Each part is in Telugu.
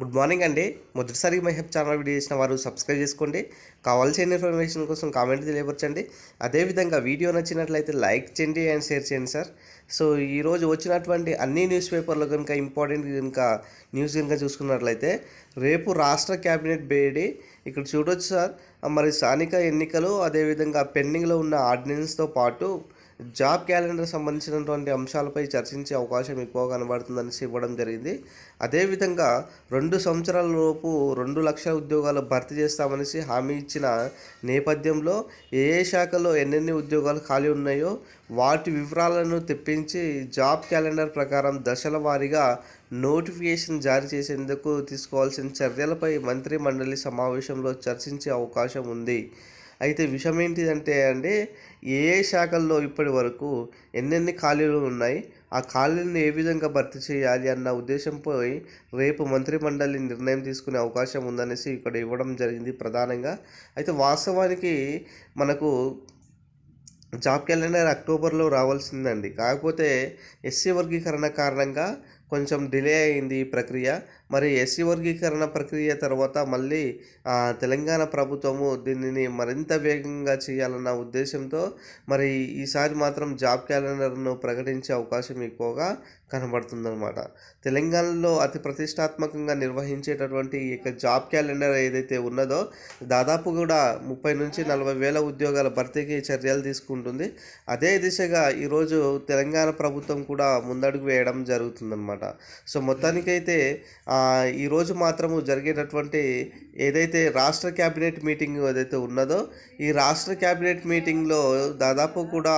గుడ్ మార్నింగ్ అండి. మొదటిసారి మై హెల్ప్ ఛానల్ వీడియో చేసిన వారు సబ్స్క్రైబ్ చేసుకోండి. కావాల్సిన ఇన్ఫర్మేషన్ కోసం కామెంట్ తెలియపరచండి. అదేవిధంగా వీడియో నచ్చినట్లయితే లైక్ చేయండి అండ్ షేర్ చేయండి సార్. సో ఈరోజు వచ్చినటువంటి అన్ని న్యూస్ పేపర్లో కనుక ఇంపార్టెంట్ కనుక న్యూస్ కనుక చూసుకున్నట్లయితే రేపు రాష్ట్ర క్యాబినెట్ భేటీ ఇక్కడ చూడొచ్చు సార్. మరి స్థానిక ఎన్నికలు అదేవిధంగా పెండింగ్లో ఉన్న ఆర్డినెన్స్తో పాటు జాబ్ క్యాలెండర్ సంబంధించినటువంటి అంశాలపై చర్చించే అవకాశం ఎక్కువ కనబడుతుందని ఇవ్వడం జరిగింది. అదేవిధంగా రెండు సంవత్సరాల లోపు రెండు లక్షల ఉద్యోగాలు భర్తీ చేస్తామనేసి హామీ ఇచ్చిన నేపథ్యంలో ఏ ఏ శాఖలో ఎన్నెన్ని ఉద్యోగాలు ఖాళీ ఉన్నాయో వాటి వివరాలను తెప్పించి జాబ్ క్యాలెండర్ ప్రకారం దశల వారీగా నోటిఫికేషన్ జారీ చేసేందుకు తీసుకోవాల్సిన చర్యలపై మంత్రి మండలి సమావేశంలో చర్చించే అవకాశం ఉంది. అయితే విషయం ఏంటిదంటే అండి ఏ ఏ శాఖల్లో ఇప్పటి వరకు ఎన్నెన్ని ఖాళీలు ఉన్నాయి ఆ ఖాళీలను ఏ విధంగా భర్తీ చేయాలి అన్న ఉద్దేశంపై రేపు మంత్రి మండలి నిర్ణయం తీసుకునే అవకాశం ఉందనేసి ఇక్కడ ఇవ్వడం జరిగింది ప్రధానంగా. అయితే వాస్తవానికి మనకు జాబ్ క్యాలెండర్ అక్టోబర్లో రావాల్సిందండి. కాకపోతే ఎస్సీ వర్గీకరణ కారణంగా కొంచెం డిలే అయింది ఈ ప్రక్రియ. మరి ఎస్సీ వర్గీకరణ ప్రక్రియ తర్వాత మళ్ళీ తెలంగాణ ప్రభుత్వము దీనిని మరింత వేగంగా చేయాలన్న ఉద్దేశంతో మరి ఈసారి మాత్రం జాబ్ క్యాలెండర్ను ప్రకటించే అవకాశం ఎక్కువగా కనబడుతుందన్నమాట. తెలంగాణలో అతి ప్రతిష్టాత్మకంగా నిర్వహించేటటువంటి ఈ యొక్క జాబ్ క్యాలెండర్ ఏదైతే ఉన్నదో దాదాపు కూడా ముప్పై నుంచి నలభై వేల ఉద్యోగాల భర్తీకి చర్యలు తీసుకుంటుంది. అదే దిశగా ఈరోజు తెలంగాణ ప్రభుత్వం కూడా ముందడుగు వేయడం జరుగుతుందన్నమాట. సో మొత్తానికైతే ఈరోజు మాత్రము జరిగేటటువంటి ఏదైతే రాష్ట్ర క్యాబినెట్ మీటింగ్ ఏదైతే ఉన్నదో ఈ రాష్ట్ర క్యాబినెట్ మీటింగ్లో దాదాపు కూడా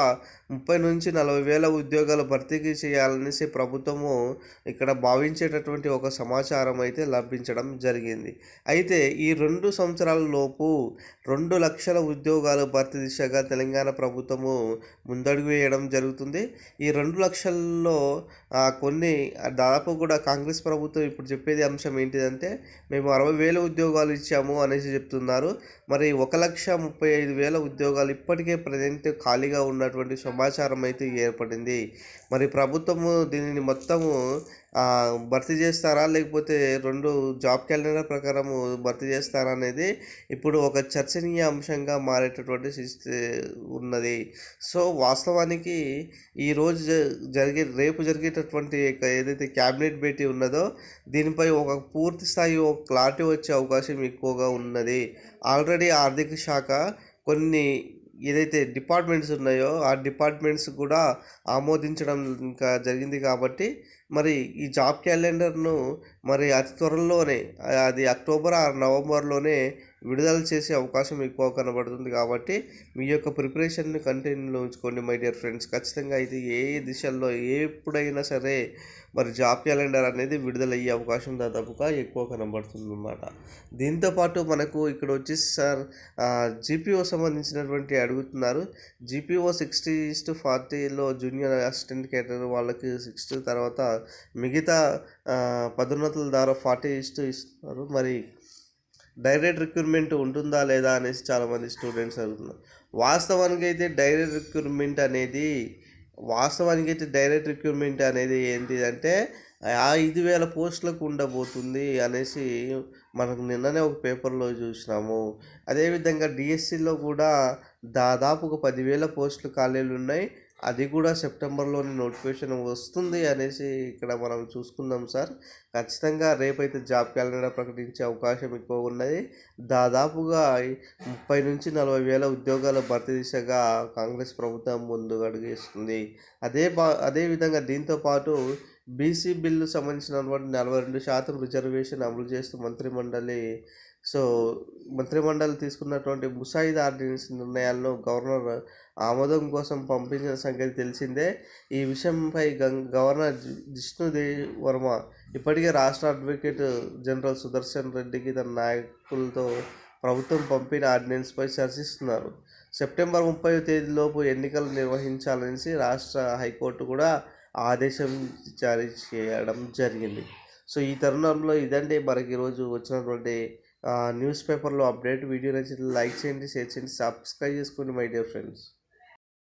ముప్పై నుంచి నలభై వేల ఉద్యోగాలు భర్తీకి చేయాలనేసి ప్రభుత్వము ఇక్కడ భావించేటటువంటి ఒక సమాచారం అయితే లభించడం జరిగింది. అయితే ఈ రెండు సంవత్సరాల లోపు రెండు లక్షల ఉద్యోగాలు భర్తీ దిశగా తెలంగాణ ప్రభుత్వము ముందడుగు వేయడం జరుగుతుంది. ఈ రెండు లక్షల్లో కొన్ని దాదాపు కూడా కాంగ్రెస్ ప్రభుత్వం ఇప్పుడు చెప్పేది అంశం ఏంటిదంటే మేము అరవై వేల ఉద్యోగాలు ఇచ్చాము అనేసి చెప్తున్నారు. మరి ఒక లక్ష ముప్పై ఐదు వేల ఉద్యోగాలు ఇప్పటికే ప్రజెంట్ ఖాళీగా ఉన్నటువంటి సమాచారం అయితే ఏర్పడింది. మరి ప్రభుత్వము దీనిని మొత్తము భర్తీ చేస్తారా? లేకపోతే రెండు జాబ్ క్యాలెండర్ ప్రకారము భర్తీ చేస్తారా అనేది ఇప్పుడు ఒక చర్చనీయ అంశంగా మారేటటువంటి ఉన్నది. సో వాస్తవానికి ఈరోజు జరిగే రేపు జరిగేటటువంటి ఏదైతే క్యాబినెట్ భేటీ ఉన్నదో దీనిపై ఒక పూర్తి స్థాయి ఒక క్లారిటీ వచ్చే అవకాశం ఎక్కువగా ఉన్నది. ఆల్రెడీ ఆర్థిక శాఖ కొన్ని ఏదైతే డిపార్ట్మెంట్స్ ఉన్నాయో ఆ డిపార్ట్మెంట్స్ కూడా ఆమోదించడం ఇంకా జరిగింది కాబట్టి మరి ఈ జాబ్ క్యాలెండర్ను మరి అతి త్వరలోనే అది అక్టోబర్ ఆర్ నవంబర్లోనే విడుదల చేసే అవకాశం ఎక్కువ కనబడుతుంది కాబట్టి మీ యొక్క ప్రిపరేషన్ని కంటిన్యూలో ఉంచుకోండి మై డియర్ ఫ్రెండ్స్. ఖచ్చితంగా అయితే ఏ దిశల్లో ఎప్పుడైనా సరే మరి జాబ్ క్యాలెండర్ అనేది విడుదలయ్యే అవకాశం దాదాపుగా ఎక్కువ కనబడుతుంది అన్నమాట దీంతోపాటు మనకు ఇక్కడ వచ్చేసి సార్ జీపీఓ సంబంధించినటువంటి అడుగుతున్నారు. జీపీఓ సిక్స్టీ టు ఫార్టీలో జూనియర్ అసిస్టెంట్ కేటర్ వాళ్ళకి సిక్స్టీ తర్వాత మిగతా పదోన్నతుల ద్వారా ఫార్టీ ఇస్తూ ఇస్తున్నారు. మరి డైరెక్ట్ రిక్రూట్మెంట్ ఉంటుందా లేదా అనేసి చాలామంది స్టూడెంట్స్ అడుగుతున్నారు. వాస్తవానికి అయితే డైరెక్ట్ రిక్రూట్మెంట్ అనేది వాస్తవానికి అయితే డైరెక్ట్ రిక్రూట్మెంట్ అనేది ఏంటి అంటే ఆ ఐదు వేల పోస్టులకు ఉండబోతుంది అనేసి మనకు నిన్ననే ఒక పేపర్లో చూసినాము. అదేవిధంగా డిఎస్సిలో కూడా దాదాపు ఒక పదివేల పోస్టులు ఖాళీలు ఉన్నాయి. అది కూడా సెప్టెంబర్లోని నోటిఫికేషన్ వస్తుంది అనేసి ఇక్కడ మనం చూసుకుందాం సార్. ఖచ్చితంగా రేపైతే జాబ్ క్యాలెండర్ ప్రకటించే అవకాశం ఎక్కువ ఉన్నది. దాదాపుగా ముప్పై నుంచి నలభై వేల ఉద్యోగాల భర్తీ దిశగా కాంగ్రెస్ ప్రభుత్వం ముందు అడుగేస్తుంది అదే బా అదేవిధంగా దీంతోపాటు బీసీ బిల్లు సంబంధించినటువంటి నలభై రెండు శాతం రిజర్వేషన్ అమలు చేస్తూ మంత్రిమండలి సో మంత్రిమండలి తీసుకున్నటువంటి ముసాయిదా ఆర్డినెన్స్ నిర్ణయాలను గవర్నర్ ఆమోదం కోసం పంపించిన సంగతి తెలిసిందే. ఈ విషయంపై గవర్నర్ జిష్ణుదేవ్ వర్మ ఇప్పటికే రాష్ట్ర అడ్వకేట్ జనరల్ సుదర్శన్ రెడ్డికి తన నాయకులతో ప్రభుత్వం పంపిన ఆర్డినెన్స్పై చర్చిస్తున్నారు. సెప్టెంబర్ ముప్పై తేదీలోపు ఎన్నికలు నిర్వహించాలనేసి రాష్ట్ర హైకోర్టు కూడా ఆదేశం జారీ చేయడం జరిగింది. సో ఈ తరుణంలో ఇదండి మనకి ఈరోజు వచ్చినటువంటి న్యూస్ పేపర్లో అప్డేట్ వీడియో నచ్చితే లైక్ చేయండి షేర్ చేయండి సబ్స్క్రైబ్ చేసుకోండి మై డియర్ ఫ్రెండ్స్.